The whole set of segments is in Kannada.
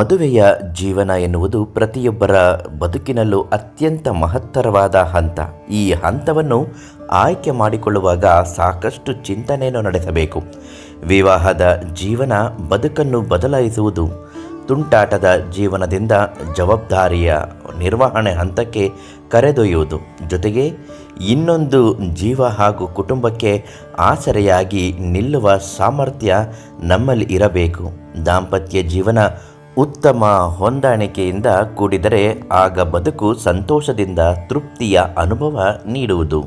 ಮದುವೆಯ ಜೀವನ ಎನ್ನುವುದು ಪ್ರತಿಯೊಬ್ಬರ ಬದುಕಿನಲ್ಲೂ ಅತ್ಯಂತ ಮಹತ್ತರವಾದ ಹಂತ. ಈ ಹಂತವನ್ನು ಆಯ್ಕೆ ಮಾಡಿಕೊಳ್ಳುವಾಗ ಸಾಕಷ್ಟು ಚಿಂತನೆಯನ್ನು ನಡೆಸಬೇಕು. ವಿವಾಹದ ಜೀವನ ಬದುಕನ್ನು ಬದಲಾಯಿಸುವುದು, ತುಂಟಾಟದ ಜೀವನದಿಂದ ಜವಾಬ್ದಾರಿಯ ನಿರ್ವಹಣೆ ಹಂತಕ್ಕೆ ಕರೆದೊಯ್ಯುವುದು. ಜೊತೆಗೆ ಇನ್ನೊಂದು ಜೀವ ಹಾಗೂ ಕುಟುಂಬಕ್ಕೆ ಆಸರೆಯಾಗಿ ನಿಲ್ಲುವ ಸಾಮರ್ಥ್ಯ ನಮ್ಮಲ್ಲಿ ಇರಬೇಕು. ದಾಂಪತ್ಯ ಜೀವನ ಉತ್ತಮ ಹೊಂದಾಣಿಕೆಯಿಂದ ಕೂಡಿದರೆ ಆಗ ಬದುಕು ಸಂತೋಷದಿಂದ ತೃಪ್ತಿಯ ಅನುಭವ ನೀಡುವುದು.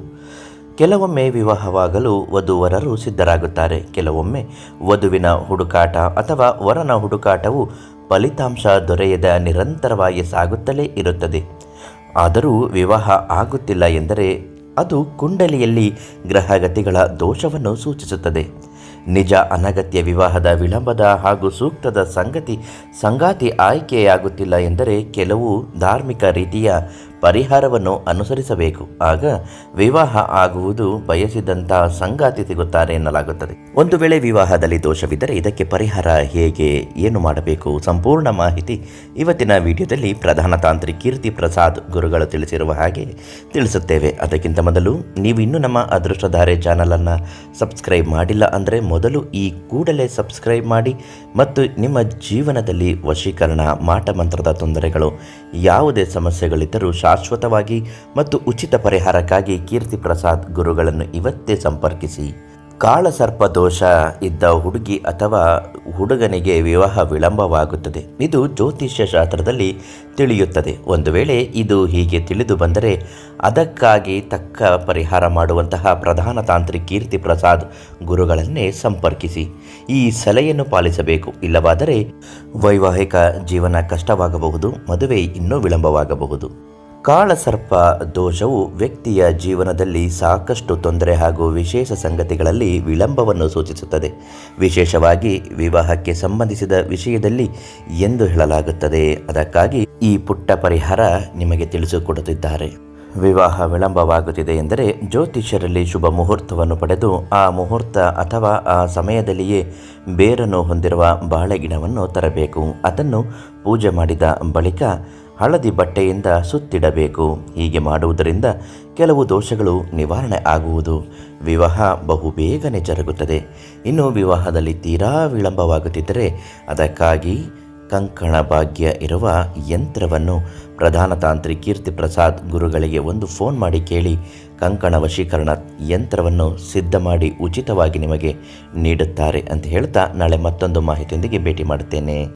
ಕೆಲವೊಮ್ಮೆ ವಿವಾಹವಾಗಲು ವಧುವರರು ಸಿದ್ಧರಾಗುತ್ತಾರೆ. ಕೆಲವೊಮ್ಮೆ ವಧುವಿನ ಹುಡುಕಾಟ ಅಥವಾ ವರನ ಹುಡುಕಾಟವು ಫಲಿತಾಂಶ ದೊರೆಯದ ನಿರಂತರವಾಗಿ ಸಾಗುತ್ತಲೇ ಇರುತ್ತದೆ. ಆದರೂ ವಿವಾಹ ಆಗುತ್ತಿಲ್ಲ ಎಂದರೆ ಅದು ಕುಂಡಲಿಯಲ್ಲಿ ಗ್ರಹಗತಿಗಳ ದೋಷವನ್ನು ಸೂಚಿಸುತ್ತದೆ. ನಿಜ ಅನಗತ್ಯ ವಿವಾಹದ ವಿಳಂಬದ ಹಾಗೂ ಸೂಕ್ತದ ಸಂಗತಿ ಸಂಗಾತಿ ಆಯ್ಕೆಯಾಗುತ್ತಿಲ್ಲ ಎಂದರೆ ಕೆಲವು ಧಾರ್ಮಿಕ ರೀತಿಯ ಪರಿಹಾರವನ್ನು ಅನುಸರಿಸಬೇಕು. ಆಗ ವಿವಾಹ ಆಗುವುದು ಬಯಸಿದಂತ ಸಂಗಾತಿ ಸಿಗುತ್ತಾರೆ ಎನ್ನಲಾಗುತ್ತದೆ. ಒಂದು ವೇಳೆ ವಿವಾಹದಲ್ಲಿ ದೋಷವಿದ್ದರೆ ಇದಕ್ಕೆ ಪರಿಹಾರ ಹೇಗೆ, ಏನು ಮಾಡಬೇಕು? ಸಂಪೂರ್ಣ ಮಾಹಿತಿ ಇವತ್ತಿನ ವಿಡಿಯೋದಲ್ಲಿ ಪ್ರಧಾನ ತಾಂತ್ರಿ ಕೀರ್ತಿ ಪ್ರಸಾದ್ ಗುರುಗಳು ತಿಳಿಸಿರುವ ಹಾಗೆ ತಿಳಿಸುತ್ತೇವೆ. ಅದಕ್ಕಿಂತ ಮೊದಲು ನೀವು ಇನ್ನೂ ನಮ್ಮ ಅದೃಷ್ಟಧಾರೆ ಚಾನಲನ್ನು ಸಬ್ಸ್ಕ್ರೈಬ್ ಮಾಡಿಲ್ಲ ಅಂದರೆ ಮೊದಲು ಈ ಕೂಡಲೇ ಸಬ್ಸ್ಕ್ರೈಬ್ ಮಾಡಿ ಮತ್ತು ನಿಮ್ಮ ಜೀವನದಲ್ಲಿ ವಶೀಕರಣ, ಮಾಟ ಮಂತ್ರದ ತೊಂದರೆಗಳು, ಯಾವುದೇ ಸಮಸ್ಯೆಗಳಿದ್ದರೂ ಶಾಶ್ವತವಾಗಿ ಮತ್ತು ಉಚಿತ ಪರಿಹಾರಕ್ಕಾಗಿ ಕೀರ್ತಿ ಪ್ರಸಾದ್ ಗುರುಗಳನ್ನು ಇವತ್ತೇ ಸಂಪರ್ಕಿಸಿ. ಕಾಳಸರ್ಪ ದೋಷ ಇದ್ದ ಹುಡುಗಿ ಅಥವಾ ಹುಡುಗನಿಗೆ ವಿವಾಹ ವಿಳಂಬವಾಗುತ್ತದೆ. ಇದು ಜ್ಯೋತಿಷ್ಯ ಶಾಸ್ತ್ರದಲ್ಲಿ ತಿಳಿಯುತ್ತದೆ. ಒಂದು ವೇಳೆ ಇದು ಹೀಗೆ ತಿಳಿದು ಬಂದರೆ ಅದಕ್ಕಾಗಿ ತಕ್ಕ ಪರಿಹಾರ ಮಾಡುವಂತಹ ಪ್ರಧಾನ ತಾಂತ್ರಿಕ ಕೀರ್ತಿ ಪ್ರಸಾದ್ ಗುರುಗಳನ್ನೇ ಸಂಪರ್ಕಿಸಿ. ಈ ಸಲಹೆಯನ್ನು ಪಾಲಿಸಬೇಕು. ಇಲ್ಲವಾದರೆ ವೈವಾಹಿಕ ಜೀವನ ಕಷ್ಟವಾಗಬಹುದು, ಮದುವೆ ಇನ್ನೂ ವಿಳಂಬವಾಗಬಹುದು. ಕಾಳಸರ್ಪ ದೋಷವು ವ್ಯಕ್ತಿಯ ಜೀವನದಲ್ಲಿ ಸಾಕಷ್ಟು ತೊಂದರೆ ಹಾಗೂ ವಿಶೇಷ ಸಂಗತಿಗಳಲ್ಲಿ ವಿಳಂಬವನ್ನು ಸೂಚಿಸುತ್ತದೆ. ವಿಶೇಷವಾಗಿ ವಿವಾಹಕ್ಕೆ ಸಂಬಂಧಿಸಿದ ವಿಷಯದಲ್ಲಿ ಎಂದು ಹೇಳಲಾಗುತ್ತದೆ. ಅದಕ್ಕಾಗಿ ಈ ಪುಟ್ಟ ಪರಿಹಾರ ನಿಮಗೆ ತಿಳಿಸಿಕೊಡುತ್ತಿದ್ದಾರೆ. ವಿವಾಹ ವಿಳಂಬವಾಗುತ್ತಿದೆ ಎಂದರೆ ಜ್ಯೋತಿಷ್ಯರಲ್ಲಿ ಶುಭ ಮುಹೂರ್ತವನ್ನು ಪಡೆದು ಆ ಮುಹೂರ್ತ ಅಥವಾ ಆ ಸಮಯದಲ್ಲಿಯೇ ಬೇರನ್ನು ಹೊಂದಿರುವ ಬಾಳೆಗಿಡವನ್ನು ತರಬೇಕು. ಅದನ್ನು ಪೂಜೆ ಮಾಡಿದ ಬಳಿಕ ಹಳದಿ ಬಟ್ಟೆಯಿಂದ ಸುತ್ತಿಡಬೇಕು. ಹೀಗೆ ಮಾಡುವುದರಿಂದ ಕೆಲವು ದೋಷಗಳು ನಿವಾರಣೆ ಆಗುವುದು. ವಿವಾಹ ಬಹು ಬೇಗನೆ ಜರುಗುತ್ತದೆ. ಇನ್ನು ವಿವಾಹದಲ್ಲಿ ತೀರಾ ವಿಳಂಬವಾಗುತ್ತಿದ್ದರೆ ಅದಕ್ಕಾಗಿ ಕಂಕಣ ಭಾಗ್ಯ ಇರುವ ಯಂತ್ರವನ್ನು ಪ್ರಧಾನ ತಾಂತ್ರಿ ಕೀರ್ತಿ ಪ್ರಸಾದ್ ಗುರುಗಳಿಗೆ ಒಂದು ಫೋನ್ ಮಾಡಿ ಕೇಳಿ ಕಂಕಣ ವಶೀಕರಣ ಯಂತ್ರವನ್ನು ಸಿದ್ಧ ಮಾಡಿ ಉಚಿತವಾಗಿ ನಿಮಗೆ ನೀಡುತ್ತಾರೆ ಅಂತ ಹೇಳ್ತಾ ನಾಳೆ ಮತ್ತೊಂದು ಮಾಹಿತಿಯೊಂದಿಗೆ ಭೇಟಿ ಮಾಡುತ್ತೇನೆ.